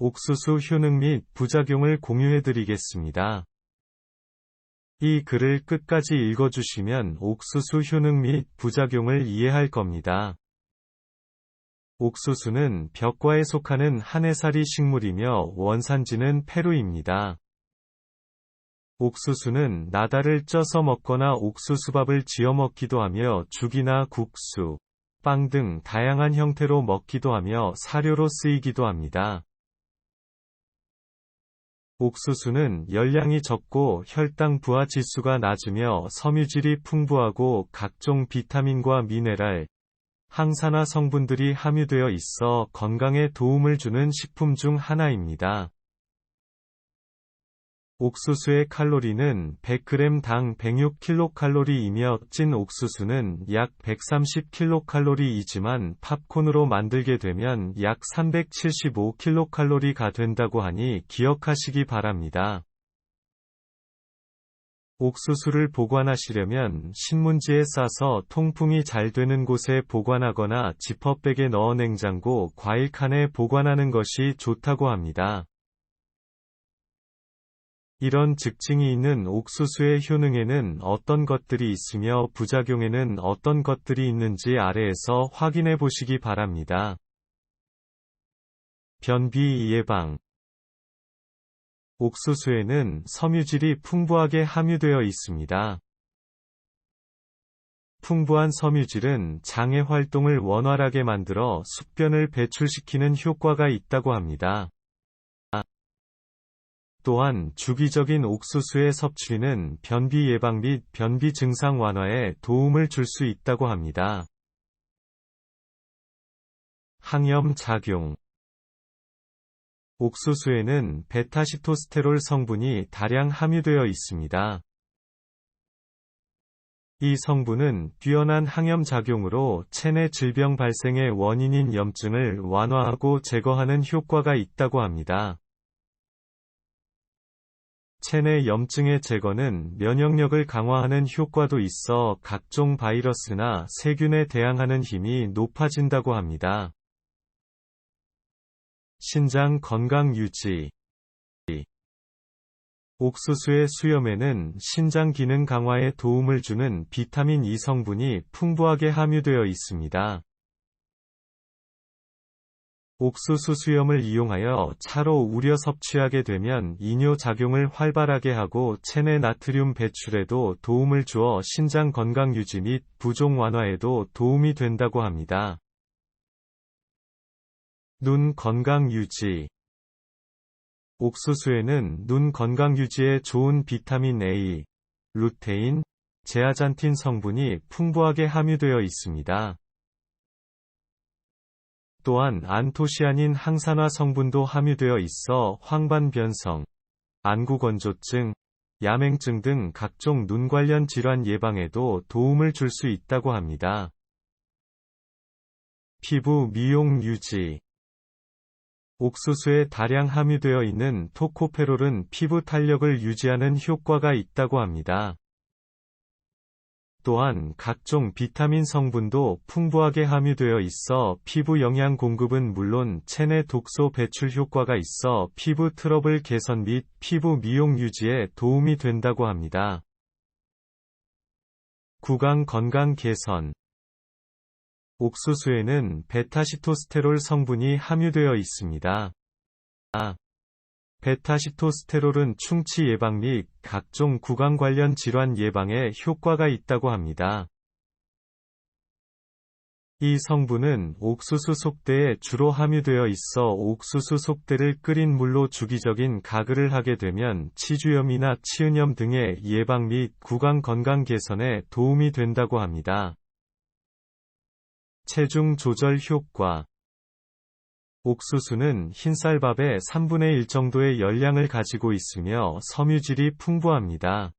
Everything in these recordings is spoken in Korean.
옥수수 효능 및 부작용을 공유해 드리겠습니다. 이 글을 끝까지 읽어주시면 옥수수 효능 및 부작용을 이해할 겁니다. 옥수수는 벽과에 속하는 한해살이 식물이며 원산지는 페루입니다. 옥수수는 나다를 쪄서 먹거나 옥수수밥을 지어 먹기도 하며 죽이나 국수, 빵 등 다양한 형태로 먹기도 하며 사료로 쓰이기도 합니다. 옥수수는 열량이 적고 혈당 부하 지수가 낮으며 섬유질이 풍부하고 각종 비타민과 미네랄, 항산화 성분들이 함유되어 있어 건강에 도움을 주는 식품 중 하나입니다. 옥수수의 칼로리는 100g 당 106kcal이며 찐 옥수수는 약 130kcal이지만 팝콘으로 만들게 되면 약 375kcal가 된다고 하니 기억하시기 바랍니다. 옥수수를 보관하시려면 신문지에 싸서 통풍이 잘 되는 곳에 보관하거나 지퍼백에 넣어 냉장고 과일칸에 보관하는 것이 좋다고 합니다. 이런 즉증이 있는 옥수수의 효능에는 어떤 것들이 있으며 부작용에는 어떤 것들이 있는지 아래에서 확인해 보시기 바랍니다. 변비 예방 옥수수에는 섬유질이 풍부하게 함유되어 있습니다. 풍부한 섬유질은 장의 활동을 원활하게 만들어 숙변을 배출시키는 효과가 있다고 합니다. 또한 주기적인 옥수수의 섭취는 변비 예방 및 변비 증상 완화에 도움을 줄 수 있다고 합니다. 항염 작용 옥수수에는 베타시토스테롤 성분이 다량 함유되어 있습니다. 이 성분은 뛰어난 항염 작용으로 체내 질병 발생의 원인인 염증을 완화하고 제거하는 효과가 있다고 합니다. 체내 염증의 제거는 면역력을 강화하는 효과도 있어 각종 바이러스나 세균에 대항하는 힘이 높아진다고 합니다. 신장 건강 유지 옥수수의 수염에는 신장 기능 강화에 도움을 주는 비타민 E 성분이 풍부하게 함유되어 있습니다. 옥수수 수염을 이용하여 차로 우려 섭취하게 되면 이뇨 작용을 활발하게 하고 체내 나트륨 배출에도 도움을 주어 신장 건강 유지 및 부종 완화에도 도움이 된다고 합니다. 눈 건강 유지 옥수수에는 눈 건강 유지에 좋은 비타민 A, 루테인, 제아잔틴 성분이 풍부하게 함유되어 있습니다. 또한 안토시아닌 항산화 성분도 함유되어 있어 황반변성, 안구건조증, 야맹증 등 각종 눈 관련 질환 예방에도 도움을 줄 수 있다고 합니다. 피부 미용 유지 옥수수에 다량 함유되어 있는 토코페롤은 피부 탄력을 유지하는 효과가 있다고 합니다. 또한 각종 비타민 성분도 풍부하게 함유되어 있어 피부 영양 공급은 물론 체내 독소 배출 효과가 있어 피부 트러블 개선 및 피부 미용 유지에 도움이 된다고 합니다. 구강 건강 개선 옥수수에는 베타시토스테롤 성분이 함유되어 있습니다. 아. 베타시토스테롤은 충치 예방 및 각종 구강 관련 질환 예방에 효과가 있다고 합니다. 이 성분은 옥수수 속대에 주로 함유되어 있어 옥수수 속대를 끓인 물로 주기적인 가글을 하게 되면 치주염이나 치은염 등의 예방 및 구강 건강 개선에 도움이 된다고 합니다. 체중 조절 효과 옥수수는 흰쌀밥의 3분의 1 정도의 열량을 가지고 있으며 섬유질이 풍부합니다.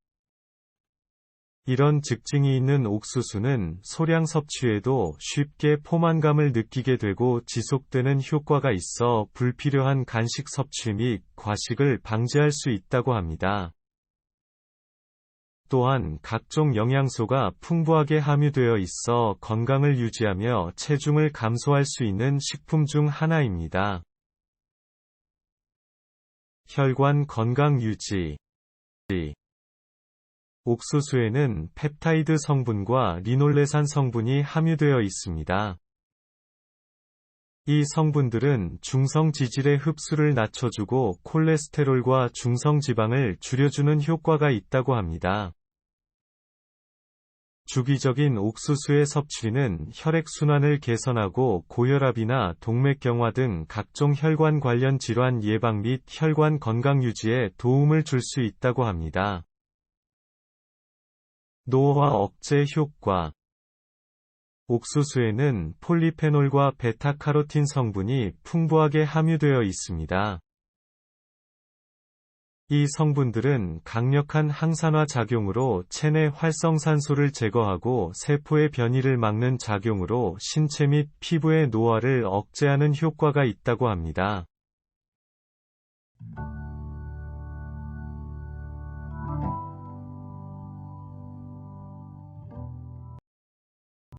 이런 즉증이 있는 옥수수는 소량 섭취에도 쉽게 포만감을 느끼게 되고 지속되는 효과가 있어 불필요한 간식 섭취 및 과식을 방지할 수 있다고 합니다. 또한 각종 영양소가 풍부하게 함유되어 있어 건강을 유지하며 체중을 감소할 수 있는 식품 중 하나입니다. 혈관 건강 유지. 옥수수에는 펩타이드 성분과 리놀레산 성분이 함유되어 있습니다. 이 성분들은 중성 지질의 흡수를 낮춰주고 콜레스테롤과 중성 지방을 줄여주는 효과가 있다고 합니다. 주기적인 옥수수의 섭취는 혈액순환을 개선하고 고혈압이나 동맥경화 등 각종 혈관 관련 질환 예방 및 혈관 건강 유지에 도움을 줄 수 있다고 합니다. 노화 억제 효과 옥수수에는 폴리페놀과 베타카로틴 성분이 풍부하게 함유되어 있습니다. 이 성분들은 강력한 항산화 작용으로 체내 활성산소를 제거하고 세포의 변이를 막는 작용으로 신체 및 피부의 노화를 억제하는 효과가 있다고 합니다.